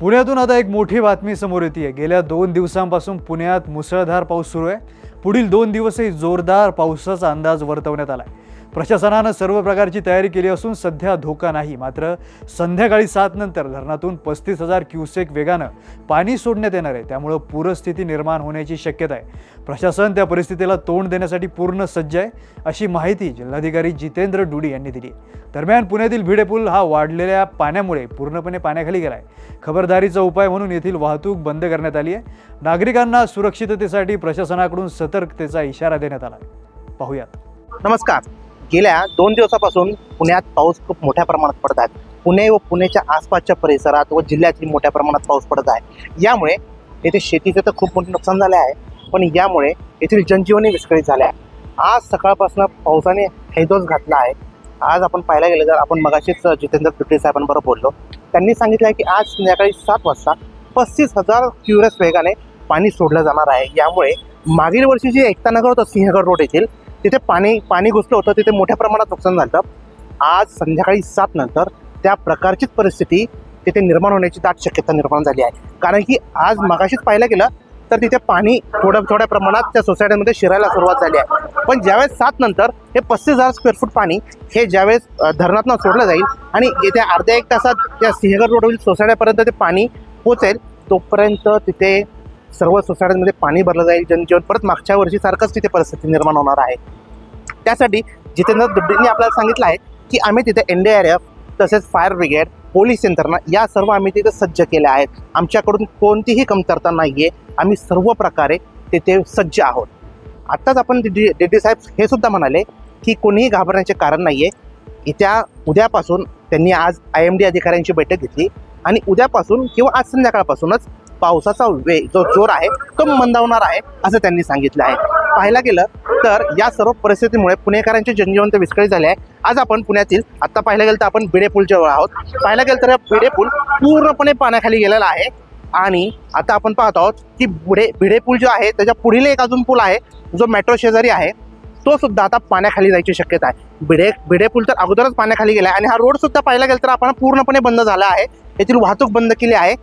पुण्यातून आता एक मोठी बातमी समोर येते आहे गेल्या दोन दिवसांपासून पुण्यात मुसळधार पाऊस सुरू आहे. पुढील दोन दिवसही जोरदार पावसाचा अंदाज वर्तवण्यात आला आहे प्रशासनानं सर्व प्रकारची तयारी केली असून सध्या धोका नाही. मात्र संध्याकाळी सात नंतर धरणातून पस्तीस हजार क्युसेक वेगानं पाणी सोडण्यात येणार आहे. त्यामुळं पूरस्थिती निर्माण होण्याची शक्यता आहे. प्रशासन त्या परिस्थितीला तोंड देण्यासाठी पूर्ण सज्ज आहे अशी माहिती जिल्हाधिकारी जितेंद्र डुडी यांनी दिली. दरम्यान पुण्यातील भिडे पूल हा वाढलेल्या पाण्यामुळे पूर्णपणे पाण्याखाली गेला आहे. खबरदारीचा उपाय म्हणून येथील वाहतूक बंद करण्यात आली आहे. नागरिकांना सुरक्षिततेसाठी प्रशासनाकडून सतर्कतेचा इशारा देण्यात आला आहे. पाहूयात. नमस्कार. गेल्या दोन दिवसापासून पुण्यात पाऊस खूप मोठ्या प्रमाणात पडत आहे. पुणे व पुण्याच्या आसपासच्या परिसरात व जिल्ह्यातील मोठ्या प्रमाणात पाऊस पडत आहे. यामुळे येथे शेतीचं तर खूप मोठं नुकसान झालं आहे पण यामुळे येथील जनजीवनही विस्कळीत झाले आहे. आज सकाळपासून पावसाने हैदोस घातला आहे. आज आपण पाहायला गेलं तर आपण मगाशीच जितेंद्र पिटे साहेबांबरोबर बोललो. त्यांनी सांगितलं आहे की आज संध्याकाळी सात वाजता पस्तीस हजार क्युरस वेगाने पाणी सोडलं जाणार आहे. यामुळे मागील वर्षी जे एकता नगर होतं सिंहगड रोड येथील तिथे पाणी पाणी घुसलं होतं तिथे मोठ्या प्रमाणात नुकसान झालं. आज संध्याकाळी सात नंतर त्या प्रकारचीच परिस्थिती तिथे निर्माण होण्याची दाट शक्यता निर्माण झाली आहे. कारण की आज मगाशीच पाहायला गेलं तर तिथे पाणी थोड्या थोड्या प्रमाणात त्या सोसायटीमध्ये शिरायला सुरुवात झाली आहे. पण ज्यावेळेस सात नंतर हे पस्तीस हजार स्क्वेअर फूट पाणी हे ज्यावेळेस धरणातून धरणातनं सोडलं जाईल आणि येत्या अर्ध्या एक तासात त्या सिंहगड रोडवरील सोसायट्यापर्यंत ते पाणी पोचेल तोपर्यंत तिथे सर्व सोसायट्यांमध्ये पाणी भरलं जाईल जनजीवन परत मागच्या वर्षीसारखंच तिथे परिस्थिती निर्माण होणार आहे. त्यासाठी जितेंद्र दुड्डींनी आपल्याला सांगितलं आहे की आम्ही तिथे एन डी आर एफ तसेच फायर ब्रिगेड पोलीस यंत्रणा या सर्व आम्ही तिथे सज्ज केल्या आहेत. आमच्याकडून कोणतीही कमतरता नाही आहे आम्ही सर्व प्रकारे तिथे सज्ज आहोत. आत्ताच आपण डी डी साहेब हे सुद्धा म्हणाले की कोणीही घाबरण्याचे कारण नाही आहे येत्या उद्यापासून त्यांनी आज आय एम डी अधिकाऱ्यांची बैठक घेतली आणि उद्यापासून किंवा आज संध्याकाळपासूनच पावसाचा वेग जो जोर आहे तो मंदावणार आहे असं त्यांनी सांगितलं आहे. पाहायला गेलं तर या सर्व परिस्थितीमुळे पुणेकरांचे जनजीवन तर विस्कळीत झाले आहे. आज आपण पुण्यातील आत्ता पाहायला गेलं तर आपण भिडे पूलजवळ आहोत. पाहायला गेलं तर हा भिडे पूल पूर्णपणे पाण्याखाली गेलेला आहे. आणि आता आपण पाहत आहोत की भिडे भिडे पूल जो आहे त्याच्या पुढील एक अजून पूल आहे जो मेट्रो शेजारी आहे तो सुद्धा आता पाण्याखाली जायची शक्यता आहे. भिडे भिडे पूल तर अगोदरच पाण्याखाली गेला आहे. आणि हा रोड सुद्धा पाहायला गेलं तर आपण पूर्णपणे बंद झाला आहे. येथील वाहतूक बंद केली आहे.